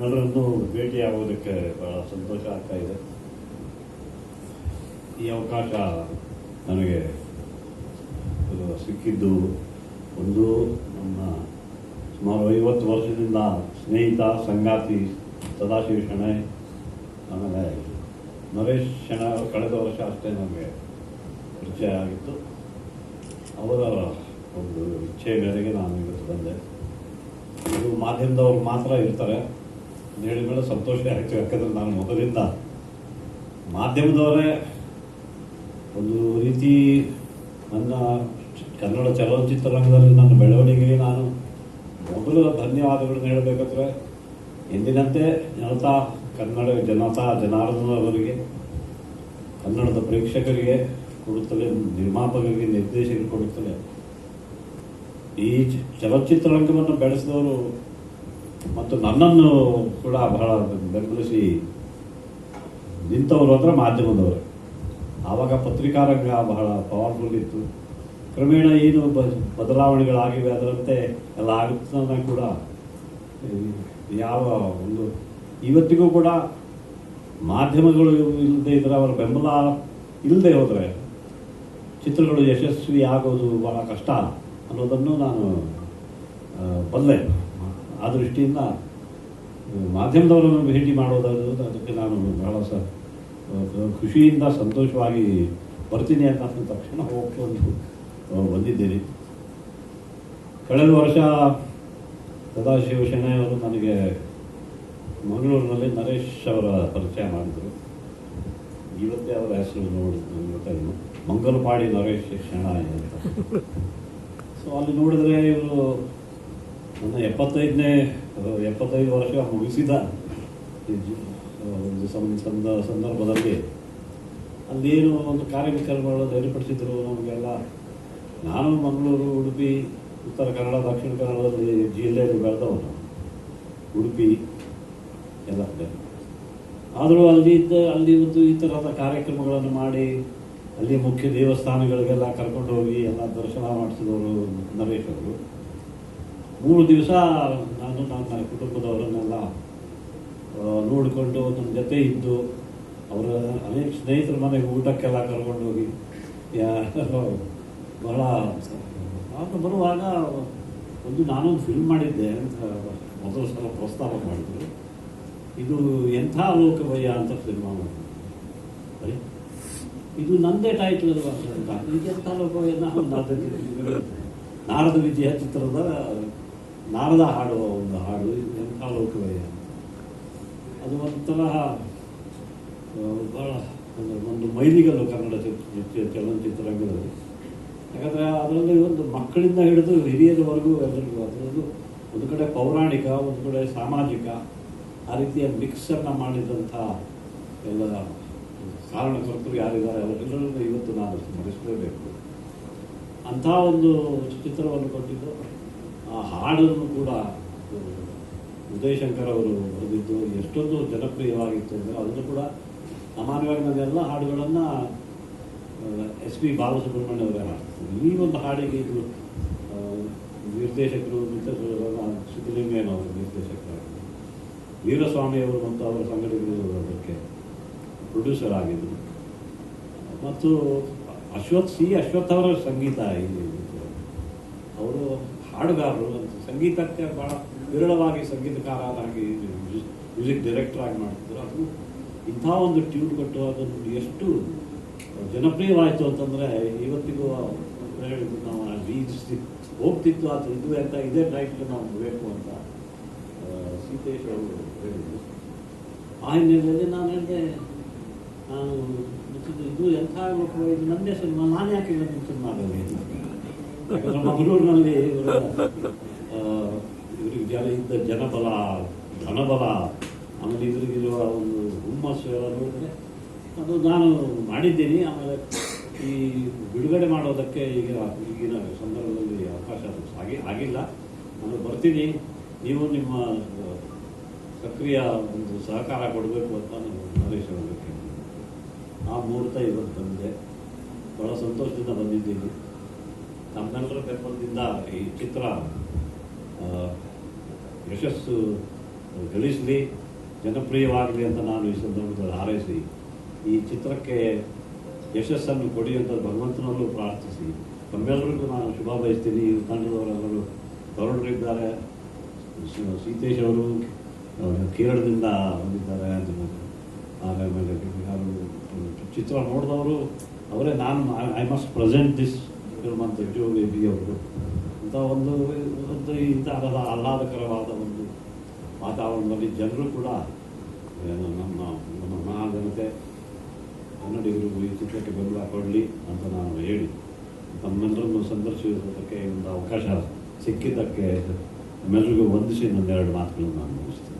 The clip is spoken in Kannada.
ಎಲ್ಲರನ್ನೂ ಭೇಟಿಯಾಗೋದಕ್ಕೆ ಬಹಳ ಸಂತೋಷ ಆಗ್ತಾ ಇದೆ. ಈ ಅವಕಾಶ ನನಗೆ ಸಿಕ್ಕಿದ್ದು ಒಂದು ನಮ್ಮ ಸುಮಾರು ಐವತ್ತು ವರ್ಷದಿಂದ ಸ್ನೇಹಿತ, ಸಂಗಾತಿ ಸದಾಶಿವ ಶೆಣೈ ಆಮೇಲೆ ನರೇಶ್ ಶೆಣ ಕಳೆದ ವರ್ಷ ಅಷ್ಟೇ ನಮಗೆ ಪರಿಚಯ ಆಗಿತ್ತು. ಅವರ ಒಂದು ಇಚ್ಛೆ ಮೇರೆಗೆ ನಾನು ಇವತ್ತು ಬಂದೆ. ಇದು ಮಾಧ್ಯಮದವ್ರು ಮಾತ್ರ ಇರ್ತಾರೆ. ಹೇಳಿದ ಮೇಲೆ ಸಂತೋಷ ಆಯಿತು ಯಾಕಂದರೆ ನಾನು ಮೊದಲಿಂದ ಮಾಧ್ಯಮದವರೇ ಒಂದು ರೀತಿ ನನ್ನ ಕನ್ನಡ ಚಲನಚಿತ್ರರಂಗದಲ್ಲಿ ನನ್ನ ಬೆಳವಣಿಗೆಗೆ ನಾನು ಮೊದಲು ಧನ್ಯವಾದಗಳನ್ನು ಹೇಳಬೇಕಂದ್ರೆ, ಎಂದಿನಂತೆ ಜನತಾ, ಕನ್ನಡ ಜನತಾ ಜನಾರ್ದನವರಿಗೆ ಕನ್ನಡದ ಪ್ರೇಕ್ಷಕರಿಗೆ ಕೊಡುತ್ತಲೇ, ನಿರ್ಮಾಪಕರಿಗೆ ನಿರ್ದೇಶಕರು ಕೊಡುತ್ತಲೇ, ಈ ಚಲನಚಿತ್ರರಂಗವನ್ನು ಬೆಳೆಸಿದವರು ಮತ್ತು ನನ್ನನ್ನು ಕೂಡ ಬಹಳ ಬೆಂಬಲಿಸಿ ನಿಂತವರು ಅಂದರೆ ಮಾಧ್ಯಮದವರು. ಆವಾಗ ಪತ್ರಿಕಾ ರಂಗ ಬಹಳ ಪವರ್ಫುಲ್ ಇತ್ತು. ಕ್ರಮೇಣ ಏನು ಬ- ಬದಲಾವಣೆಗಳಾಗಿವೆ ಅದರಂತೆ ಎಲ್ಲ ಆಗುತ್ತ ಕೂಡ ಯಾವ ಒಂದು ಇವತ್ತಿಗೂ ಕೂಡ ಮಾಧ್ಯಮಗಳು ಇಲ್ಲದೆ ಇದ್ರೆ ಅವರ ಬೆಂಬಲ ಇಲ್ಲದೆ ಹೋದರೆ ಚಿತ್ರಗಳು ಯಶಸ್ವಿ ಆಗೋದು ಬಹಳ ಕಷ್ಟ ಅನ್ನೋದನ್ನು ನಾನು ಬಲ್ಲೆ ಆ ದೃಷ್ಟಿಯಿಂದ ಮಾಧ್ಯಮದವರನ್ನು ಭೇಟಿ ಮಾಡೋದಾದ್ರು ಅದಕ್ಕೆ ನಾನು ಬಹಳ ಸ ಖುಷಿಯಿಂದ ಸಂತೋಷವಾಗಿ ಬರ್ತೀನಿ ಅಂತ ತಕ್ಷಣ ಹೋಗ್ಕೊಂಡು ಬಂದಿದ್ದೇನೆ. ಕಳೆದ ವರ್ಷ ಸದಾಶಿವ ಅವರು ನನಗೆ ಮಂಗಳೂರಿನಲ್ಲಿ ನರೇಶ್ ಅವರ ಪರಿಚಯ ಮಾಡಿದರು. ಇವತ್ತೇ ಅವರ ಹೆಸರು ನೋಡಿದ್ರು ಗೊತ್ತಾಯಿಲ್ಲ ಮಂಗಲಪಾಡಿ ನರೇಶ್ ಶೆಣಾಯ್ ಅಂತ. ಸೊ ಅಲ್ಲಿ ನೋಡಿದ್ರೆ ಇವರು ನನ್ನ ಎಪ್ಪತ್ತೈದನೇ ಎಪ್ಪತ್ತೈದು ವರ್ಷ ಮುಗಿಸಿದ ಒಂದು ಸಂದ- ಸಂದರ್ಭದಲ್ಲಿ ಅಲ್ಲೇನು ಒಂದು ಕಾರ್ಯಕ್ರಮಗಳು ಧೈರ್ಯಪಡಿಸಿದ್ರು ನಮಗೆಲ್ಲ ನಾನು ಮಂಗಳೂರು ಉಡುಪಿ ಉತ್ತರ ಕನ್ನಡ ದಕ್ಷಿಣ ಕನ್ನಡದಲ್ಲಿ ಜಿಲ್ಲೆಯಲ್ಲಿ ಬೆಳೆದವನು ಉಡುಪಿ ಎಲ್ಲ ಕಡೆ ಆದರೂ ಅಲ್ಲಿ ಇದ್ದ ಅಲ್ಲಿ ಒಂದು ಈ ಥರದ ಕಾರ್ಯಕ್ರಮಗಳನ್ನು ಮಾಡಿ ಅಲ್ಲಿ ಮುಖ್ಯ ದೇವಸ್ಥಾನಗಳಿಗೆಲ್ಲ ಕರ್ಕೊಂಡು ಹೋಗಿ ಎಲ್ಲ ದರ್ಶನ ಮಾಡಿಸಿದವರು ನರೇಶ್ ಅವರು ಮೂರು ದಿವಸ ನಾನು ನನ್ನ ಕುಟುಂಬದವರನ್ನೆಲ್ಲ ನೋಡಿಕೊಂಡು ನನ್ನ ಜೊತೆ ಇದ್ದು, ಅವರ ಅನೇಕ ಸ್ನೇಹಿತರ ಮನೆಗೆ ಊಟಕ್ಕೆಲ್ಲ ಕರ್ಕೊಂಡು ಹೋಗಿ ಬಹಳ ಆಗ ಬರುವಾಗ ಒಂದು ನಾನೊಂದು ಫಿಲ್ಮ್ ಮಾಡಿದ್ದೆ ಅಂತ ಮೊದಲ ಸಲ ಪ್ರಸ್ತಾಪ ಮಾಡಿದ್ರು. ಇದು ಎಂಥ ಲೋಕಭಯ ಅಂತ ಸಿನಿಮಾ ಮಾಡಿದ್ರು. ಇದು ನಂದೇ ಟೈಟ್ಲ್ ಅಲ್ವಾ? ಅಂತ ಇದು ಎಂಥ ಲೋಕವಯ್ಯ ನಾವು ನಾರದ- ನಾರದ ವಿಜಯ ಚಿತ್ರದ ನಾರದ ಹಾಡುವ ಒಂದು ಹಾಡು ಇದು ಲೋಕವೇ ಲೋಕವಯ್ಯ. ಅದು ಒಂಥರ ಭಾಳ ಬಹಳ ಒಂದು ಮೈಲಿಗಲು ಕನ್ನಡ ಚಿತ್ರ ಚಿತ್ರ- ಚಲನಚಿತ್ರರಂಗದಲ್ಲಿ ಯಾಕಂದರೆ ಅದರಲ್ಲಿ ಒಂದು ಮಕ್ಕಳಿಂದ ಹಿಡಿದು ಹಿರಿಯರವರೆಗೂ ಎಲ್ಲರಿಗೂ ಅದರಲ್ಲೂ ಒಂದು ಕಡೆ ಪೌರಾಣಿಕ, ಒಂದು ಕಡೆ ಸಾಮಾಜಿಕ, ಆ ರೀತಿಯ ಮಿಕ್ಸನ್ನು ಮಾಡಿದಂಥ ಎಲ್ಲ ಕಾರಣಕರ್ತರು ಯಾರಿದ್ದಾರೆ ಅವರೆಲ್ಲರನ್ನು ಇವತ್ತು ನಾನು ಸ್ಮರಿಸಲೇಬೇಕು. ಅಂಥ ಒಂದು ಚಿತ್ರವನ್ನು ಕೊಟ್ಟಿದ್ದು ಆ ಹಾಡನ್ನು ಕೂಡ ಉದಯ್ ಶಂಕರ್ ಅವರು ಬರೆದಿದ್ದು, ಎಷ್ಟೊಂದು ಜನಪ್ರಿಯವಾಗಿತ್ತು ಅಂದರೆ ಅದನ್ನು ಕೂಡ ಸಾಮಾನ್ಯವಾಗಿ ಎಲ್ಲ ಹಾಡುಗಳನ್ನು ಎಸ್ ಪಿ ಬಾಲಸುಬ್ರಹ್ಮಣ್ಯ ಅವರೇ ಹಾಡ್ತಾರೆ ಈ ಒಂದು ಹಾಡಿಗೆ ಇದು ನಿರ್ದೇಶಕರು ಮಿತ್ರ ಸಿದ್ದಲಿಂಗಯ್ಯನ ಅವರು ನಿರ್ದೇಶಕರಾಗಿದ್ದರು ವೀರಸ್ವಾಮಿ ಅವರು ಮತ್ತು ಅವರ ಸಂಘಟನೆಗಳು ಅದಕ್ಕೆ ಪ್ರೊಡ್ಯೂಸರ್ ಆಗಿದ್ದರು ಮತ್ತು ಅಶ್ವಥ್, ಸಿ ಅಶ್ವಥ್ ಅವರ ಸಂಗೀತ ಇಲ್ಲಿ ಅವರು ಹಾಡುಗಾರರು ಅಂತ. ಸಂಗೀತಕ್ಕೆ ಬಹಳ ವಿರಳವಾಗಿ ಸಂಗೀತಕಾರರಾಗಿ ಮ್ಯೂಸಿಕ್ ಡೈರೆಕ್ಟರ್ ಆಗಿ ಮಾಡ್ತಿದ್ರು ಅದು ಇಂಥ ಒಂದು ಟ್ಯೂನ್ ಕೊಟ್ಟು ಅದನ್ನು ಎಷ್ಟು ಜನಪ್ರಿಯವಾಯಿತು ಅಂತಂದರೆ ಇವತ್ತಿಗೂ ನಾವು ರೀತಿಸಿ ಹೋಗ್ತಿತ್ತು. ಅದು ಇದು ಅಂತ ಇದೇ ಟೈಟ್ಲ್ ನಾವು ಬೇಕು ಅಂತ ಸೀತೇಶ್ ಅವರು ಹೇಳಿದರು. ಆ ಹಿನ್ನೆಲೆಯಲ್ಲಿ ನಾನು ಹೇಳಿದೆ, ನಾನು ಇದು- ಎಂಥ ನಂದೇ ಸಿನಿಮಾ ನಾನು ಯಾಕೆ ಇದನ್ನು ಸಿನಿಮಾ ಮಂಗಳೂರಿನಲ್ಲಿ ಇವರ ಇವ್ರಿಗೆ ಜನ ಇದ್ದ ಜನಬಲ, ಧನಬಲ, ಆಮೇಲೆ ಇದ್ರಿಗಿರುವ ಒಂದು ಹುಮ್ಮಸ್ಸು ಎಲ್ಲ ನೋಡಿದ್ರೆ ಅದು ನಾನು ಮಾಡಿದ್ದೀನಿ. ಆಮೇಲೆ ಈ ಬಿಡುಗಡೆ ಮಾಡೋದಕ್ಕೆ ಈಗ ಈಗಿನ ಸಂದರ್ಭದಲ್ಲಿ ಅವಕಾಶ ಆಗಿ ಆಗಿಲ್ಲ. ನಾನು ಬರ್ತೀನಿ. ನೀವು ನಿಮ್ಮ ಸಕ್ರಿಯ ಒಂದು ಸಹಕಾರ ಕೊಡಬೇಕು ಅಂತ ನಾನು ನರೇಶ್ ಹೇಳಬೇಕು. ಆ ಮುಹೂರ್ತ ಇವತ್ತು ಬಂದಿದೆ. ಬಹಳ ಸಂತೋಷದಿಂದ ಬಂದಿದ್ದೀನಿ. ತಮ್ಮೆಲ್ಲರ ಬೆಂಬಲದಿಂದ ಈ ಚಿತ್ರ ಯಶಸ್ಸು ಗಳಿಸಲಿ, ಜನಪ್ರಿಯವಾಗಲಿ ಅಂತ ನಾನು ಈ ಸಂದರ್ಭದಲ್ಲಿ ಹಾರೈಸಿ, ಈ ಚಿತ್ರಕ್ಕೆ ಯಶಸ್ಸನ್ನು ಕೊಡಿ ಅಂತ ಭಗವಂತನಲ್ಲೂ ಪ್ರಾರ್ಥಿಸಿ ತಮ್ಮೆಲ್ಲರಿಗೂ ನಾನು ಶುಭ ಬಯಸ್ತೀನಿ. ಈ ತಂಡದವರೆಲ್ಲರೂ ತರುಣರಿದ್ದಾರೆ. ಸೀತೇಶ್ ಅವರು ಕೇರಳದಿಂದ ಬಂದಿದ್ದಾರೆ ಆಮೇಲೆ ಯಾರು ಚಿತ್ರ ನೋಡಿದವರು, ಅವರೇ ನಾನು I must present this film ಅಂತ ಬಿ ಅವರು ಅಂತ ಒಂದು ಒಂದು ಇಂಥ ಆಹ್ಲಾದಕರವಾದ ಒಂದು ವಾತಾವರಣದಲ್ಲಿ ಜನರು ಕೂಡ ನಮ್ಮ ನಮ್ಮ ಮಹಾಜನತೆ ಕನ್ನಡಿಗರಿಗೂ ಈ ಚಿತ್ರಕ್ಕೆ ಬೆಂಬಲ ಕೊಡಲಿ ಅಂತ ನಾನು ಹೇಳಿ ತಮ್ಮೆಲ್ಲರನ್ನು ಸಂದರ್ಶಿಸುವುದಕ್ಕೆ ಒಂದು ಅವಕಾಶ ಸಿಕ್ಕಿದ್ದಕ್ಕೆ ನಮ್ಮೆಲ್ಲರಿಗೂ ವಂದಿಸಿ ನನ್ನೆರಡು ಮಾತುಗಳನ್ನು ನಾನು ಮುಗಿಸ್ತೀನಿ.